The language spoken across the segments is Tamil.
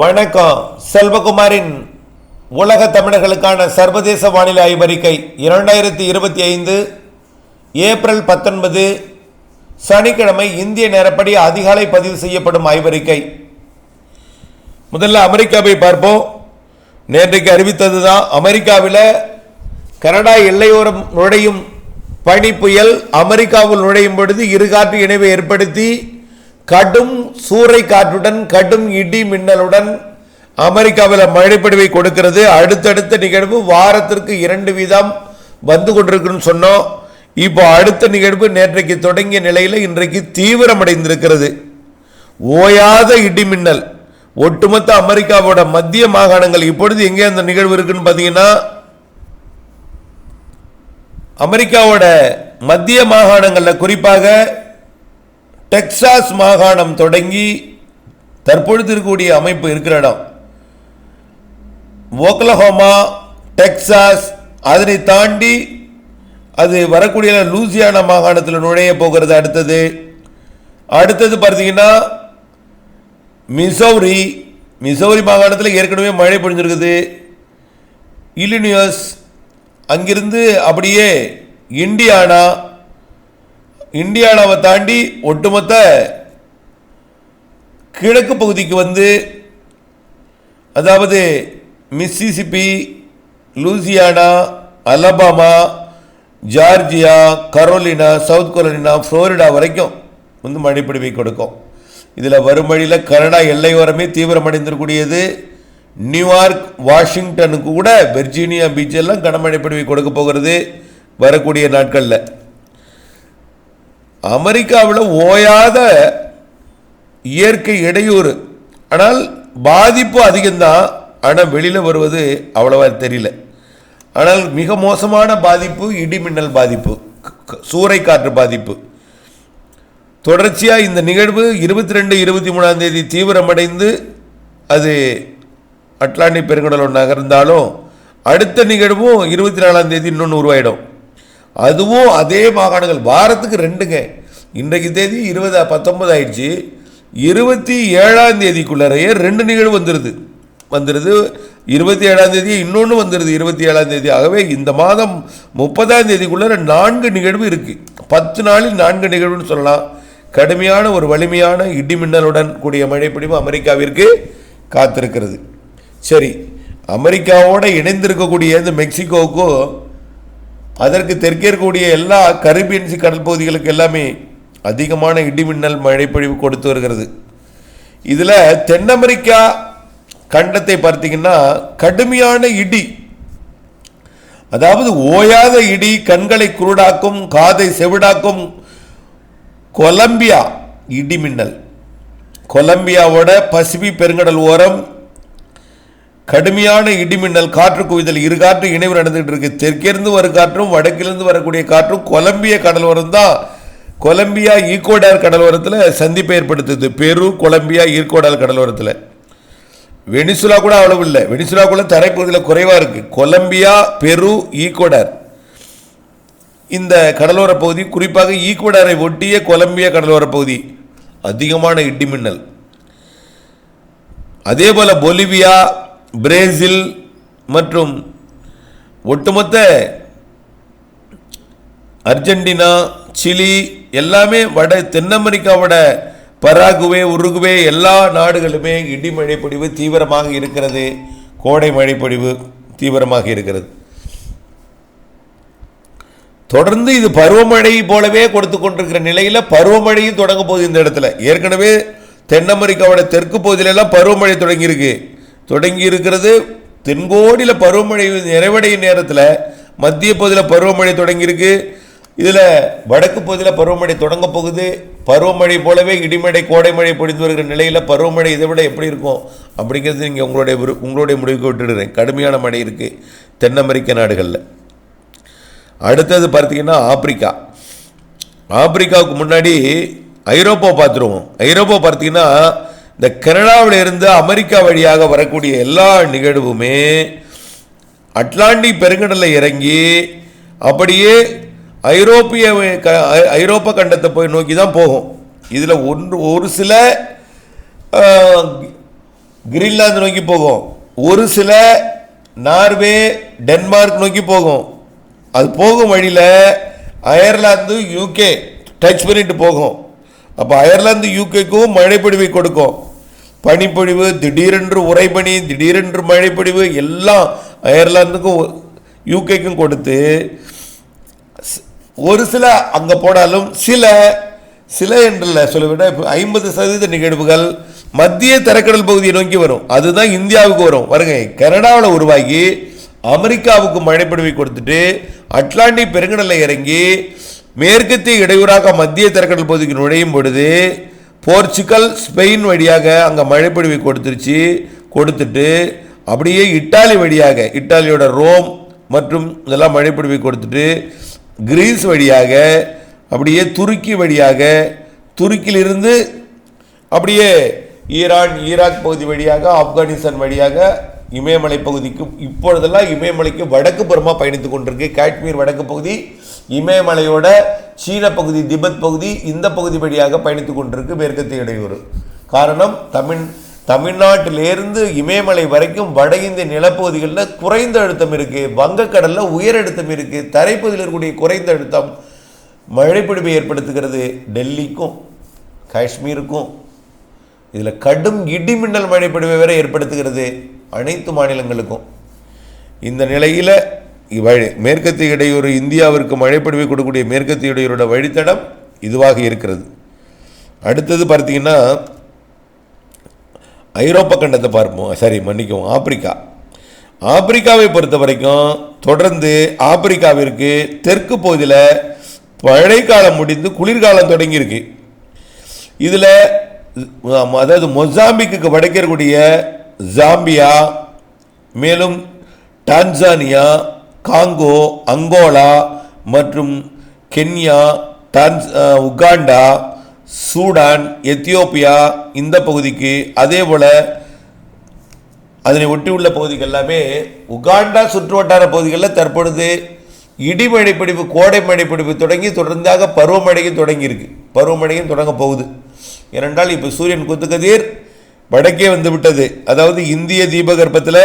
வணக்கம். செல்வகுமாரின் உலக தமிழர்களுக்கான சர்வதேச வானிலை ஆய்வறிக்கை இரண்டாயிரத்தி இருபத்தி ஐந்து ஏப்ரல் பத்தொன்பது சனிக்கிழமை இந்திய நேரப்படி அதிகாலை பதிவு செய்யப்படும் ஆய்வறிக்கை. முதல்ல அமெரிக்காவை பார்ப்போம். நேற்றைக்கு அறிவித்தது தான் அமெரிக்காவில் கனடா எல்லையோரம் நுழையும் பனி புயல் அமெரிக்காவில் நுழையும் பொழுது இருகாற்று இணைவை ஏற்படுத்தி கடும் சூறை காற்றுடன் கடும் இடி மின்னலுடன் அமெரிக்காவில் மழைப்படிவை கொடுக்கிறது. அடுத்தடுத்த நிகழ்வு வாரத்திற்கு இரண்டு வீதம் வந்து கொண்டிருக்குன்னு சொன்னோம். இப்போ அடுத்த நிகழ்வு நேற்றைக்கு தொடங்கிய நிலையில் இன்றைக்கு தீவிரமடைந்திருக்கிறது. ஓயாத இடி மின்னல். ஒட்டுமொத்த அமெரிக்காவோட மத்திய மாகாணங்கள் இப்பொழுது எங்கே அந்த நிகழ்வு இருக்குன்னு பார்த்தீங்கன்னா அமெரிக்காவோட மத்திய மாகாணங்களில் குறிப்பாக டெக்சாஸ் மாகாணம் தொடங்கி தற்பொழுது இருக்கக்கூடிய அமைப்பு இருக்கிற இடம். ஓக்லஹோமா டெக்சாஸ் அதனை தாண்டி அது வரக்கூடிய லூசியானா மாகாணத்தில் நுழைய போகிறது அடுத்தது. அடுத்தது பார்த்தீங்கன்னா மிசௌரி மிசௌரி மாகாணத்தில் ஏற்கனவே மழை பொழிஞ்சிருக்குது. இலினியஸ் அங்கிருந்து அப்படியே இண்டியானா இந்தியாவை தாண்டி ஒட்டுமொத்த கிழக்கு பகுதிக்கு வந்து அதாவது Mississippi Louisiana Alabama Georgia Carolina South Carolina Florida வரைக்கும் வந்து மழைப்பிடிவை கொடுக்கும். இதில் வரும் வழியில் கனடா எல்லையோரமே தீவிரமடைந்திருக்கூடியது நியூயார்க் வாஷிங்டனுக்கு கூட வெர்ஜீனியா பீச்செல்லாம் கனமழை கொடுக்க போகிறது வரக்கூடிய நாட்களில். அமெரிக்காவில் ஓயாத இயற்கை இடையூறு. ஆனால் பாதிப்பு அதிகம்தான். ஆனால் வெளியில் வருவது அவ்வளவா தெரியல. ஆனால் மிக மோசமான பாதிப்பு இடிமின்னல் பாதிப்பு சூறைக்காற்று பாதிப்பு. தொடர்ச்சியாக இந்த நிகழ்வு இருபத்தி ரெண்டு இருபத்தி மூணாம் தேதி தீவிரமடைந்து அது அட்லாண்டிக் பெருங்கடல் நகர்ந்தாலும் அடுத்த நிகழ்வும் இருபத்தி நாலாம் தேதி இன்னொன்று உருவாயிடும். அதுவும் அதே மாகாணங்கள். வாரத்துக்கு ரெண்டுங்க. இன்றைக்கு தேதி இருபது பத்தொன்பது ஆயிடுச்சு. இருபத்தி ஏழாம் தேதிக்குள்ளறையே ரெண்டு நிகழ்வு வந்துடுது வந்துடுது இருபத்தி ஏழாம் தேதி இன்னொன்று வந்துடுது இருபத்தி ஏழாம் தேதி. ஆகவே இந்த மாதம் முப்பதாம் தேதிக்குள்ளே நான்கு நிகழ்வு இருக்குது பத்து நாளில் நான்கு நிகழ்வுன்னு சொல்லலாம். கடுமையான ஒரு வலிமையான இடிமின்னலுடன் கூடிய மழைப்பிடிவு அமெரிக்காவிற்கு காத்திருக்கிறது. சரி அமெரிக்காவோடு இணைந்திருக்கக்கூடிய இந்த மெக்சிகோவுக்கும் அதற்கு தெற்கே இருக்கக்கூடிய எல்லா கரிபியன்சி கடல் பகுதிகளுக்கு எல்லாமே அதிகமான இடிமின்னல் மழைப்பொழிவு கொடுத்து வருகிறது. இதில் தென் அமெரிக்கா கண்டத்தை பார்த்தீங்கன்னா கடுமையான இடி. அதாவது ஓயாத இடி கண்களை குருடாக்கும் காதை செவிடாக்கும் கொலம்பியா இடிமின்னல். கொலம்பியாவோட பசிபிக் பெருங்கடல் ஓரம் கடுமையான இடிமின்னல் காற்று குவிதல் இரு காற்று இணைவு நடந்துகிட்டு இருக்கு. தெற்கிருந்து வரும் காற்றும் வடக்கிலிருந்து வரக்கூடிய காற்றும் கொலம்பிய கடலோரம் தான். கொலம்பியா ஈக்குவடார் கடலோரத்தில் சந்திப்பை ஏற்படுத்துது. பெரு கொலம்பியா ஈக்குவடார் கடலோரத்தில் வெனிசுலா கூட அவ்வளவு இல்லை. வெனிசுலாக்குள்ள தரைப்பகுதியில் குறைவாக இருக்கு. கொலம்பியா பெரு ஈக்குவடார் இந்த கடலோர பகுதி குறிப்பாக ஈக்குவடாரை ஒட்டிய கொலம்பியா கடலோர பகுதி அதிகமான இடிமின்னல். அதே போல் பொலிவியா பிரேசில் மற்றும் ஒட்டுமொத்த அர்ஜென்டினா சிலி எல்லாமே வட தென் அமெரிக்காவோட பராகுவே உருகுவே எல்லா நாடுகளுமே இடி மழைப்பொழிவு தீவிரமாக இருக்கிறது. கோடை மழைப்பொழிவு தீவிரமாக இருக்கிறது. தொடர்ந்து இது பருவமழை போலவே கொடுத்து கொண்டிருக்கிற நிலையில் பருவமழையும் தொடங்க போகுது இந்த இடத்துல. ஏற்கனவே தென் அமெரிக்காவோட தெற்கு பகுதியிலெல்லாம் பருவமழை தொடங்கியிருக்கு. தொடங்கி இருக்கிறது தென்கோடியில் பருவமழை நிறைவடையும் நேரத்தில் மத்திய பகுதியில் பருவமழை தொடங்கியிருக்கு. இதில் வடக்கு பகுதியில் பருவமழை தொடங்க போகுது. பருவமழை போலவே இடிமழை கோடை மழை பொழிந்து வருகிற நிலையில் பருவமழை இதை விட எப்படி இருக்கும்? அப்படிங்கிறது நீங்கள் உங்களுடைய உங்களுடைய முடிவுக்கு விட்டுடுறேன். கடுமையான மழை இருக்குது தென் அமெரிக்க நாடுகளில். அடுத்தது பார்த்தீங்கன்னா ஆப்பிரிக்கா. ஆப்பிரிக்காவுக்கு முன்னாடி ஐரோப்பா பார்த்துருவோம். ஐரோப்பா பார்த்தீங்கன்னா இந்த கனடாவில் இருந்து அமெரிக்கா வழியாக வரக்கூடிய எல்லா நிகழ்வுமே அட்லாண்டிக் பெருங்கடலில் இறங்கி அப்படியே ஐரோப்பிய க- ஐரோப்பா கண்டத்தை போய் நோக்கி தான் போகும். இதில் ஒன்று ஒரு சில கிரீன்லாந்து நோக்கி போகும். ஒரு சில நார்வே டென்மார்க் நோக்கி போகும். அது போகும் வழியில் அயர்லாந்து யூகே டச் பண்ணிட்டு போகும். அப்போ அயர்லாந்து யூகேக்கும் மழைப்பிடிவை கொடுக்கும். பனிப்பொழிவு திடீரென்று உறைபனி திடீரென்று மழைப்பொழிவு எல்லாம் அயர்லாந்துக்கும் யூகேக்கும் கொடுத்து ஒரு சில அங்கே போனாலும் சில சில என்றல்ல சொல்லிவிட ஐம்பது சதவீத நிகழ்வுகள் மத்திய தரைக்கடல் பகுதியை நோக்கி வரும். அதுதான் இந்தியாவுக்கு வரும். வருங்க கனடாவில் உருவாகி அமெரிக்காவுக்கு மழைப்படுவை கொடுத்துட்டு அட்லாண்டிக் பெருங்கடலில் இறங்கி மேற்கத்திய இடையூறாக மத்திய தரைக்கடல் பகுதிக்கு நுழையும் பொழுது போர்ச்சுகல் ஸ்பெயின் வழியாக அங்கே மழைப்பொழிவை கொடுத்துருச்சு கொடுத்துட்டு அப்படியே இட்டாலி வழியாக இட்டாலியோட ரோம் மற்றும் இதெல்லாம் மழைப்பொழிவை கொடுத்துட்டு கிரீஸ் வழியாக அப்படியே துருக்கி வழியாக துருக்கியிலிருந்து அப்படியே ஈரான் ஈராக் பகுதி வழியாக ஆப்கானிஸ்தான் வழியாக இமயமலை பகுதிக்கு இப்பொழுதெல்லாம் இமயமலைக்கு வடக்கு புறமாக பயணித்து கொண்டிருக்கு. காஷ்மீர் வடக்கு பகுதி இமயமலையோட சீன பகுதி திபெத் பகுதி இந்த பகுதி வழியாக பயணித்து கொண்டிருக்கு மேற்கத்திய இடையூறு. காரணம் தமிழ் தமிழ்நாட்டிலேருந்து இமயமலை வரைக்கும் வட இந்திய நிலப்பகுதிகளில் குறைந்த அழுத்தம் இருக்கு வங்கக்கடலில் உயர் அழுத்தம் இருக்கு தரைப்பகுதியில் இருக்கக்கூடிய குறைந்த அழுத்தம் மழைப்பிடிப்பை ஏற்படுத்துகிறது டெல்லிக்கும் காஷ்மீருக்கும். இதில் கடும் இடிமின்னல் மழைப்பிடிவை வேற ஏற்படுத்துகிறது அனைத்து மாநிலங்களுக்கும். இந்த நிலையில் மேற்கத்திய இடையூறு இந்தியாவிற்கு மழைப்பொழிவை கொடுக்கக்கூடிய மேற்கத்திய இடையூரோட வழித்தடம் இதுவாக இருக்கிறது. அடுத்தது பார்த்தீங்கன்னா ஐரோப்பா கண்டத்தை பார்ப்போம். சரி மன்னிக்கவும் ஆப்பிரிக்கா. ஆப்பிரிக்காவை பொறுத்த வரைக்கும் தொடர்ந்து ஆப்பிரிக்காவிற்கு தெற்கு பகுதியில் மழைக்காலம் முடிந்து குளிர்காலம் தொடங்கியிருக்கு. இதில் அதாவது மொசாம்பிக்கு வடக்கே ஜாம்பியா மேலும் டான்சானியா காங்கோ அங்கோலா மற்றும் கென்யா டான்ஸ் உகாண்டா சூடான் எத்தியோப்பியா இந்த பகுதிக்கு அதே போல் அதனை ஒட்டியுள்ள பகுதிகள் எல்லாமே உகாண்டா சுற்றுவட்டார பகுதிகளில் தற்பொழுது இடிமழை பிடிப்பு கோடை மழை பிடிப்பு தொடங்கி தொடர்ந்தாக பருவமழையும் தொடங்கியிருக்கு. பருவமழையும் தொடங்க போகுது. ஏனென்றால் இப்போ சூரியன் குத்துக்கதிர் வடக்கே வந்து விட்டது. அதாவது இந்திய தீபகற்பத்தில்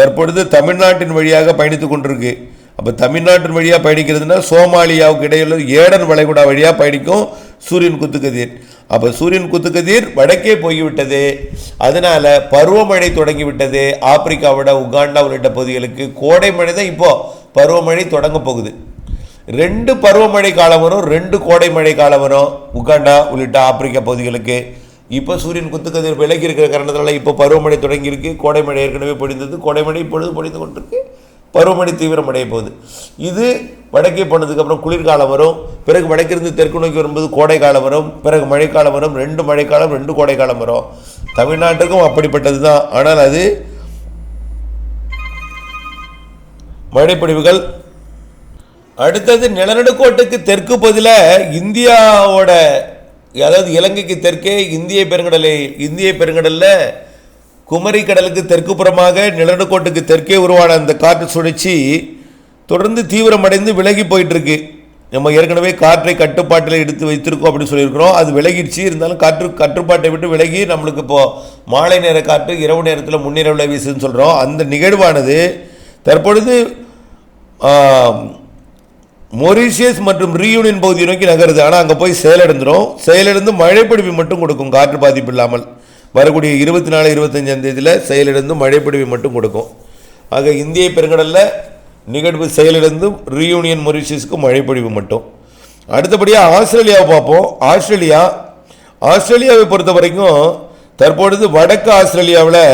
தற்பொழுது தமிழ்நாட்டின் வழியாக பயணித்து கொண்டிருக்கு. அப்போ தமிழ்நாட்டின் வழியாக பயணிக்கிறதுனா சோமாலியாவுக்கு இடையில் ஏடன் வளைகுடா வழியாக பயணிக்கும் சூரியன் குத்துக்கதிர். அப்போ சூரியன் குத்துக்கதிர் வடக்கே போய்விட்டது. அதனால பருவமழை தொடங்கிவிட்டது. ஆப்பிரிக்காவோட உகாண்டா உள்ளிட்ட பகுதிகளுக்கு கோடை மழை தான் இப்போது பருவமழை தொடங்க போகுது. ரெண்டு பருவமழை காலம் வரும் ரெண்டு கோடை மழை காலம் வரும் உகாண்டா உள்ளிட்ட ஆப்பிரிக்கா பகுதிகளுக்கு. இப்போ சூரியன் குத்துக்கதிர் விலகி இருக்கிற காரணத்தினால இப்போ பருவமழை தொடங்கியிருக்கு. கோடைமழை ஏற்கனவே பொழிந்தது. கோடைமழை இப்பொழுது பொழிந்து கொண்டிருக்கு. பருவமழை தீவிரமடைய போகுது. இது வடக்கே போனதுக்கப்புறம் குளிர்காலம் வரும். பிறகு வடக்கிருந்து தெற்கு நோக்கி வரும்போது கோடைக்காலம் வரும். பிறகு மழைக்காலம் வரும். ரெண்டு மழைக்காலம் ரெண்டு கோடைக்காலம் வரும். தமிழ்நாட்டுக்கும் அப்படிப்பட்டது தான் ஆனால் அது மழைப்பொழிவுகள். அடுத்தது நிலநடுக்கோட்டுக்கு தெற்கு பதில இந்தியாவோட அதாவது இலங்கைக்கு தெற்கே இந்திய பெருங்கடலை இந்திய பெருங்கடலில் குமரி கடலுக்கு தெற்கு புறமாக நிலநடுக்கோட்டுக்கு தெற்கே உருவான அந்த காற்று சுழற்சி தொடர்ந்து தீவிரமடைந்து விலகி போயிட்டுருக்கு. நம்ம ஏற்கனவே காற்றை கட்டுப்பாட்டில் எடுத்து வைத்திருக்கோம் அப்படின்னு சொல்லியிருக்கிறோம். அது விலகிடுச்சு. இருந்தாலும் காற்று கட்டுப்பாட்டை விட்டு விலகி நம்மளுக்கு இப்போது மாலை நேர காற்று இரவு நேரத்தில் முன்னிரவில் வீசுன்னு சொல்கிறோம் அந்த நிகழ்வானது தற்பொழுது மொரிஷியஸ் மற்றும் ரீயூனியன் பகுதியை நோக்கி நகருது. ஆனால் அங்கே போய் செயலிழந்துடும் செயலிழந்து மழைப்பிடிப்பு மட்டும் கொடுக்கும் காற்று பாதிப்பு இல்லாமல். வரக்கூடிய இருபத்தி நாலு இருபத்தஞ்சாம் தேதியில் செயலிழந்து மழைப்பிடிப்பு மட்டும் கொடுக்கும். ஆக இந்திய பெருங்கடலில் நிகழ்வு செயலிழந்து ரீயூனியன் மொரிஷியஸுக்கும் மழைப்பொழிவு மட்டும். அடுத்தபடியாக ஆஸ்திரேலியாவை பார்ப்போம். ஆஸ்திரேலியா ஆஸ்திரேலியாவை பொறுத்த வரைக்கும் தற்பொழுது வடக்கு ஆஸ்திரேலியாவில்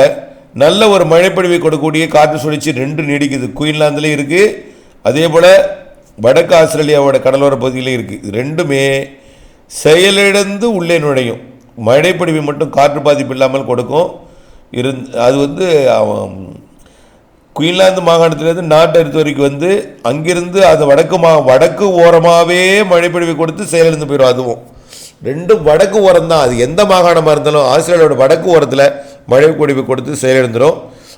நல்ல ஒரு மழைப்பொழிவை கொடுக்கக்கூடிய காற்று சுழற்சி ரெண்டு நீடிக்குது. குயின்லாந்துலேயும் இருக்குது அதே போல் வடக்கு ஆஸ்திரேலியாவோட கடலோர பகுதியிலே இருக்குது ரெண்டுமே செயலிழந்து உள்ளே நுழையும். மழைப்பொழிவை மட்டும் காற்று பாதிப்பு இல்லாமல் கொடுக்கும். இருந் அது வந்து குயின்லாந்து மாகாணத்திலேருந்து நாட்டெடுத்து வரைக்கும் வந்து அங்கிருந்து அது வடக்கு மா வடக்கு ஓரமாகவே மழைப்பொழிவை கொடுத்து செயலிழந்து போயிடும் அதுவும். ரெண்டும் வடக்கு ஓரம் தான் அது எந்த மாகாணமாக இருந்தாலும் ஆஸ்திரேலியாவோட வடக்கு ஓரத்தில் மழை பொழிவு கொடுத்து செயலிழந்துடும்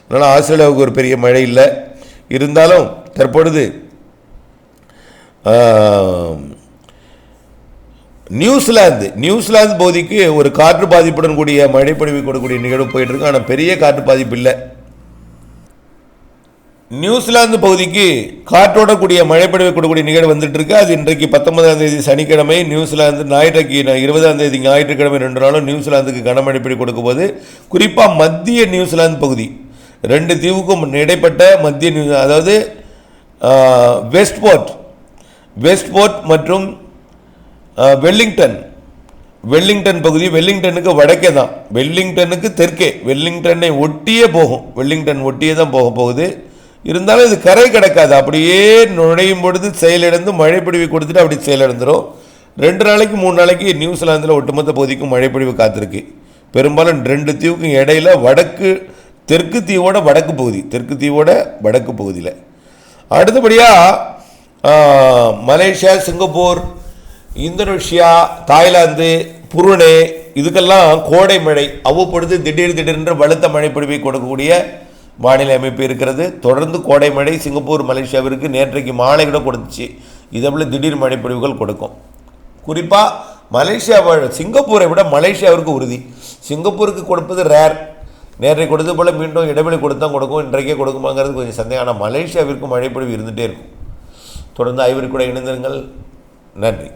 அதனால் ஆஸ்திரேலியாவுக்கு ஒரு பெரிய மழை இல்லை. இருந்தாலும் தற்பொழுது நியூசிலாந்து நியூசிலாந்து பகுதிக்கு ஒரு காற்று பாதிப்புடன் கூடிய மழைப்பொழிவு கொடுக்கக்கூடிய நிகழ்வு போயிட்டு இருக்கு ஆனால் பெரிய காற்று பாதிப்பு இல்லை. நியூசிலாந்து பகுதிக்கு காற்றோட கூடிய மழைப்பொழிவு கொடுக்கக்கூடிய நிகழ்வு வந்துட்டு இருக்கு அது இன்றைக்கு பத்தொன்பதாம் தேதி சனிக்கிழமை நியூசிலாந்து ஞாயிற்றுக்கு இருபதாம் தேதி ஞாயிற்றுக்கிழமை ரெண்டு நாளும் நியூசிலாந்துக்கு கனமழைப்பொழி கொடுக்கும் போது குறிப்பாக மத்திய நியூசிலாந்து பகுதி ரெண்டு தீவுக்கும் இடைப்பட்ட மத்திய நியூ அதாவது வெஸ்ட்போர்ட் வெஸ்ட்போர்ட் மற்றும் வெல்லிங்டன் வெல்லிங்டன் பகுதி வெல்லிங்டனுக்கு வடக்கே தான். வெல்லிங்டனுக்கு தெற்கே. வெல்லிங்டனை ஒட்டியே போகும். வெல்லிங்டன் ஒட்டியே தான் போக போகுது. இருந்தாலும் இது கரை கிடக்காது. அப்படியே நுழையும் பொழுது செயலிழந்து மழைப்பிடிவு கொடுத்துட்டு அப்படி செயலிழந்துடும் ரெண்டு நாளைக்கு மூணு நாளைக்கு நியூசிலாந்தில் ஒட்டுமொத்த பகுதிக்கும் மழைப்பொழிவு காத்திருக்கு. பெரும்பாலும் ரெண்டு தீவுக்கும் இடையில வடக்கு தெற்கு தீவோட வடக்கு பகுதி. தெற்கு தீவோட வடக்கு பகுதியில். அடுத்தபடியாக Malaysia Singapore Indonesia Thailand Brunei இதுக்கெல்லாம் கோடை மழை அவ்வப்பொழுது திடீர் திடீரென்று வலுத்த மழை பொழிவை கொடுக்கக்கூடிய வானிலை அமைப்பு இருக்கிறது. தொடர்ந்து கோடை மழை சிங்கப்பூர் மலேசியாவிற்கு நேற்றைக்கு மாலை கூட கொடுத்துச்சு. இதை திடீர் மழைப்பொழிவுகள் கொடுக்கும். குறிப்பாக மலேசியா சிங்கப்பூரை விட மலேசியாவிற்கு உறுதி. சிங்கப்பூருக்கு கொடுப்பது ரேர் நேற்றைக்கு கொடுத்தது போல் மீண்டும் இடைவெளி கொடுத்தா கொடுக்கும். இன்றைக்கே கொடுக்குமாங்கிறது கொஞ்சம் சந்தேகம். ஆனால் மலேசியாவிற்கு மழைப்பொழிவு இருந்துகிட்டே இருக்கும். തുടർന്ന് ഐവരിക്കൂടെ ഇണിന്ദ്രങ്ങൾ നന്ദി.